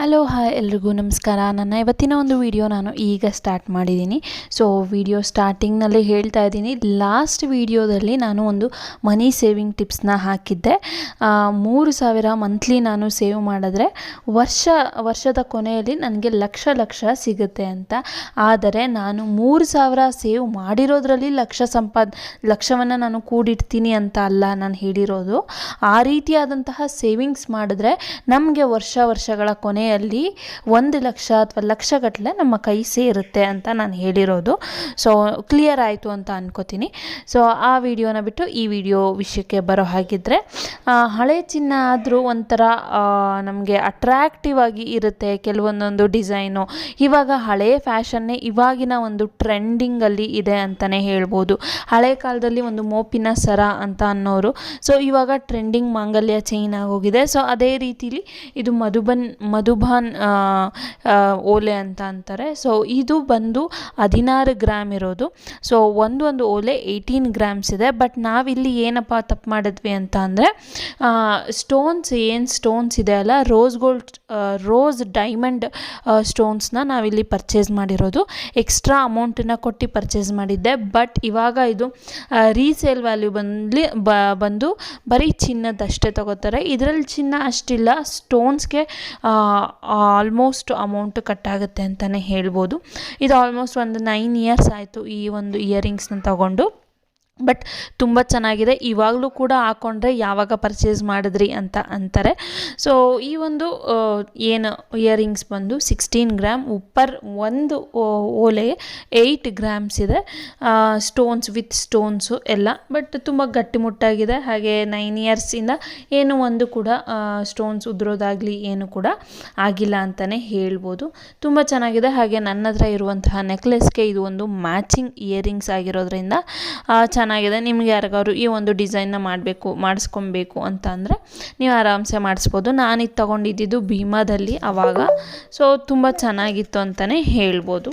Hello hi ಎಲ್ರಿಗೂ ನಮಸ್ಕಾರ. ನನ್ನ ಇವತ್ತಿನ ಒಂದು ವಿಡಿಯೋ ನಾನು ಈಗ ಸ್ಟಾರ್ಟ್ ಮಾಡಿದ್ದೀನಿ. ಸೊ ವಿಡಿಯೋ ಸ್ಟಾರ್ಟಿಂಗ್ನಲ್ಲಿ ಹೇಳ್ತಾ ಇದ್ದೀನಿ. ಲಾಸ್ಟ್ ವಿಡಿಯೋದಲ್ಲಿ ನಾನು ಒಂದು ಮನಿ ಸೇವಿಂಗ್ ಟಿಪ್ಸ್ನ ಹಾಕಿದ್ದೆ. ಮೂರು ಸಾವಿರ ಮಂತ್ಲಿ ನಾನು ಸೇವ್ ಮಾಡಿದ್ರೆ ವರ್ಷ, ವರ್ಷದ ಕೊನೆಯಲ್ಲಿ ನನಗೆ ಲಕ್ಷ ಲಕ್ಷ ಸಿಗುತ್ತೆ ಅಂತ. ಆದರೆ, ನಾನು ಮೂರು ಸಾವಿರ ಸೇವ್ ಮಾಡಿರೋದ್ರಲ್ಲಿ ಲಕ್ಷ ಸಂಪಾದ, ಲಕ್ಷವನ್ನು ನಾನು ಕೂಡಿಡ್ತೀನಿ ಅಂತ ಅಲ್ಲ ನಾನು ಹೇಳಿರೋದು. ಆ ರೀತಿಯಾದಂತಹ ಸೇವಿಂಗ್ಸ್ ಮಾಡಿದ್ರೆ ನಮಗೆ ವರ್ಷ, ವರ್ಷಗಳ ಕೊನೆಯಲ್ಲಿ ಒಂದು ಲಕ್ಷ ಅಥವಾ ಲಕ್ಷಗಟ್ಟಲೆ ನಮ್ಮ ಕೈ ಸೇರುತ್ತೆ ಅಂತ ನಾನು ಹೇಳಿರೋದು. ಸೊ ಕ್ಲಿಯರ್ ಆಯಿತು ಅಂತ ಅನ್ಕೋತೀನಿ. ಸೊ ಆ ವಿಡಿಯೋನ ಬಿಟ್ಟು ಈ ವಿಡಿಯೋ ವಿಷಯಕ್ಕೆ ಬರೋ ಹಾಗಿದ್ರೆ ಆ, ಹಳೆ ಚಿನ್ನ ಆದರೂ ಒಂಥರ ನಮಗೆ ಅಟ್ರ್ಯಾಕ್ಟಿವ್ ಆಗಿ ಇರುತ್ತೆ ಕೆಲವೊಂದೊಂದು ಡಿಸೈನು. ಇವಾಗ ಹಳೆ ಫ್ಯಾಷನ್ನೇ ಇವಾಗಿನ ಒಂದು ಟ್ರೆಂಡಿಂಗಲ್ಲಿ ಇದೆ ಅಂತಲೇ ಹೇಳ್ಬೋದು. ಹಳೆ ಕಾಲದಲ್ಲಿ ಒಂದು ಮೋಪಿನ ಸರ ಅಂತ ಅನ್ನೋರು. ಸೊ ಇವಾಗ ಟ್ರೆಂಡಿಂಗ್ ಮಾಂಗಲ್ಯ ಚೈನ್ ಆಗೋಗಿದೆ. ಸೊ ಅದೇ ರೀತಿಲಿ ಇದು ಮಧುಬನ್ ಮಧುಬಾನ್ ಆ, ಓಲೆ ಅಂತ ಅಂತಾರೆ. ಸೊ ಇದು ಬಂದು ಹದಿನಾರು ಗ್ರಾಮ್ ಇರೋದು. ಸೊ ಒಂದು ಒಂದು ಓಲೆ ಏಯ್ಟೀನ್ ಗ್ರಾಮ್ಸ್ ಇದೆ. ಬಟ್ ನಾವಿಲ್ಲಿ ಏನಪ್ಪ ತಪ್ಪು ಮಾಡಿದ್ವಿ ಅಂತ ಅಂದರೆ ಸ್ಟೋನ್ಸ್ ಏನು ಸ್ಟೋನ್ಸ್ ಇದೆ ಅಲ್ಲ ರೋಸ್ ಗೋಲ್ಡ್ ರೋಸ್ ಡೈಮಂಡ್ ಸ್ಟೋನ್ಸ್ನ ನಾವಿಲ್ಲಿ ಪರ್ಚೇಸ್ ಮಾಡಿರೋದು. ಎಕ್ಸ್ಟ್ರಾ ಅಮೌಂಟನ್ನು ಕೊಟ್ಟು ಪರ್ಚೇಸ್ ಮಾಡಿದ್ದೆ. ಬಟ್ ಇವಾಗ ಇದು ರೀಸೇಲ್ ವ್ಯಾಲ್ಯೂ ಬಂದು ಬಂದು ಬರೀ ಚಿನ್ನದಷ್ಟೇ ತಗೋತಾರೆ. ಇದರಲ್ಲಿ ಚಿನ್ನ ಅಷ್ಟಿಲ್ಲ. ಸ್ಟೋನ್ಸ್ಗೆ ಆಲ್ಮೋಸ್ಟ್ ಅಮೌಂಟ್ ಕಟ್ಟಾಗುತ್ತೆ ಅಂತಲೇ ಹೇಳ್ಬೋದು. ಇದು ಆಲ್ಮೋಸ್ಟ್ ಒಂದು ನೈನ್ ಇಯರ್ಸ್ ಆಯಿತು ಈ ಒಂದು ಇಯರಿಂಗ್ಸ್ನ ತಗೊಂಡು. ಬಟ್ ತುಂಬ ಚೆನ್ನಾಗಿದೆ. ಇವಾಗಲೂ ಕೂಡ ಹಾಕ್ಕೊಂಡ್ರೆ ಯಾವಾಗ ಪರ್ಚೇಸ್ ಮಾಡಿದ್ರಿ ಅಂತ ಅಂತಾರೆ. ಸೊ ಈ ಒಂದು ಏನು ಇಯರಿಂಗ್ಸ್ ಬಂದು ಸಿಕ್ಸ್ಟೀನ್ ಗ್ರಾಮ್ ಉಪ್ಪರ್ ಒಂದು ಓಲೆ ಏಯ್ಟ್ ಗ್ರಾಮ್ಸ್ ಇದೆ. ಸ್ಟೋನ್ಸ್ ವಿತ್ ಸ್ಟೋನ್ಸು ಎಲ್ಲ ಬಟ್ ತುಂಬ ಗಟ್ಟಿಮುಟ್ಟಾಗಿದೆ ಹಾಗೆ ನೈನ್ ಇಯರ್ಸಿಂದ ಏನು ಒಂದು ಕೂಡ ಸ್ಟೋನ್ಸ್ ಉದುರೋದಾಗಲಿ ಏನು ಕೂಡ ಆಗಿಲ್ಲ ಅಂತಲೇ ಹೇಳ್ಬೋದು. ತುಂಬ ಚೆನ್ನಾಗಿದೆ. ಹಾಗೆ ನನ್ನ ಹತ್ರ ಇರುವಂತಹ ನೆಕ್ಲೆಸ್ಗೆ ಇದು ಒಂದು ಮ್ಯಾಚಿಂಗ್ ಇಯರಿಂಗ್ಸ್ ಆಗಿರೋದ್ರಿಂದ ಚೆನ್ನಾಗಿದೆ, ನಿಮ್ಗೆ ಯಾರಿಗಾದ್ರು ಈ ಒಂದು ಡಿಸೈನ್ನ ಮಾಡಬೇಕು, ಮಾಡಿಸ್ಕೊಬೇಕು ಅಂತ ಅಂದರೆ ನೀವು ಆರಾಮ್ಸೆ ಮಾಡಿಸ್ಬೋದು. ನಾನು ಇದು ತೊಗೊಂಡಿದ್ದು ಭೀಮಾದಲ್ಲಿ ಆವಾಗ ಸೊ ತುಂಬ ಚೆನ್ನಾಗಿತ್ತು ಅಂತಲೇ ಹೇಳ್ಬೋದು.